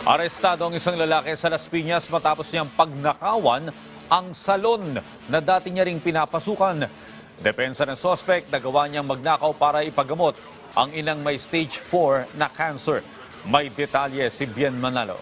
Arestado ang isang lalaki sa Las Piñas matapos niyang pagnakawan ang salon na dati niya ring pinapasukan. Depensa ng sospek, nagawa niyang magnakaw para ipagamot ang inang may stage 4 na cancer. May detalye si Bien Manalo.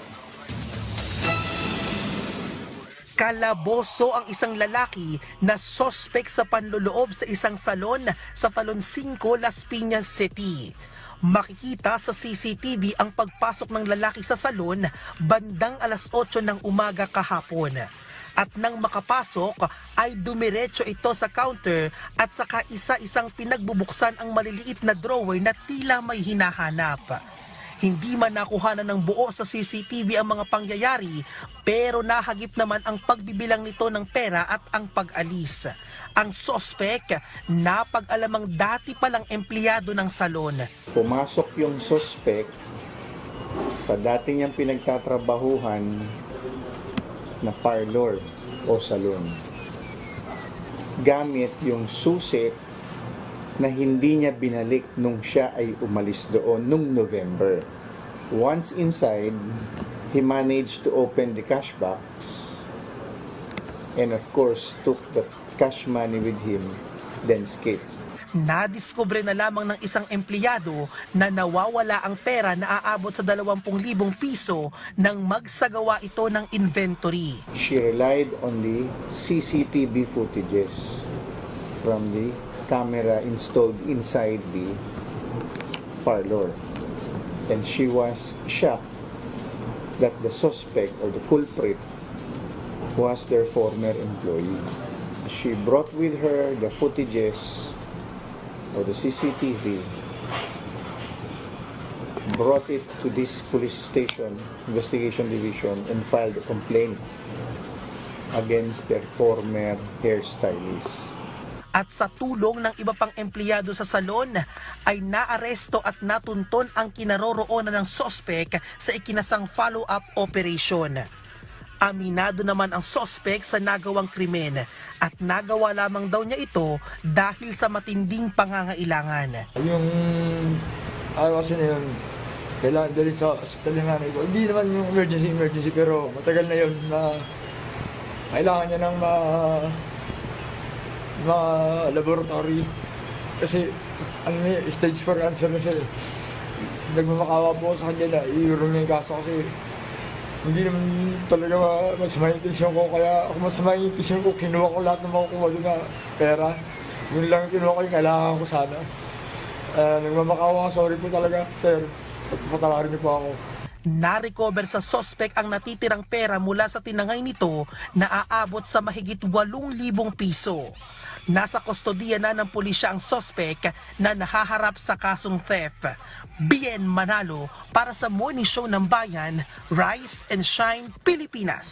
Kalaboso ang isang lalaki na sospek sa panloloob sa isang salon sa Talon 5, Las Piñas City. Makikita sa CCTV ang pagpasok ng lalaki sa salon bandang alas 8 ng umaga kahapon. At nang makapasok ay dumiretso ito sa counter at saka isa-isang pinagbubuksan ang maliliit na drawer na tila may hinahanap. Hindi man nakuha na ng buo sa CCTV ang mga pangyayari pero nahagip naman ang pagbibilang nito ng pera at ang pag-alis. Ang sospek, napag-alamang dati palang empleyado ng salon. pumasok yung suspect sa dati niyang pinagtatrabahuhan na parlor o salon. Gamit yung susi na hindi niya binalik nung siya ay umalis doon nung November. Once inside, he managed to open the cash box and of course took the cash money with him, then escaped. Nadiskubre na lamang ng isang empleyado na nawawala ang pera na aabot sa 20,000 piso nang magsagawa ito ng inventory. she relied on the CCTV footages from the camera installed inside the parlor. And she was shocked that the suspect or the culprit was their former employee. She brought with her the footages or the CCTV, brought it to this police station, investigation division, and filed a complaint against their former hairstylist. At sa tulong ng iba pang empleyado sa salon ay naaresto at natunton ang kinaroroonan ng sospek sa ikinasang follow-up operation. Aminado naman ang sospek sa nagawang krimen at nagawa lamang daw niya ito dahil sa matinding pangangailangan. Yung araw kasi na yun, kailangan dali sa hospital ng nanay ko. Hindi naman yung emergency, emergency, pero matagal na yun na kailangan niya ng ma, ma laboratory. Kasi ano na yun, stage 4 cancer na siya. eh. Nagmamakawa po ako sa kanya na iurong niya yung kaso kasi hindi naman talaga ma- masama yung intention ko. Kaya ako masama yung intention ko, kinuha ko lahat ng makukuha doon na pera. Yun lang yung kinuha ko yung kailangan ko sana. Uh, nagmamakawa, sorry po talaga, sir. Patawarin niyo po ako. Na-recover sa sospek ang natitirang pera mula sa tinangay nito na aabot sa mahigit 8,000 piso. Nasa kustodiya na ng pulisya ang sospek na nahaharap sa kasong theft. Bien Manalo para sa Morning Show ng Bayan, Rise and Shine, Pilipinas.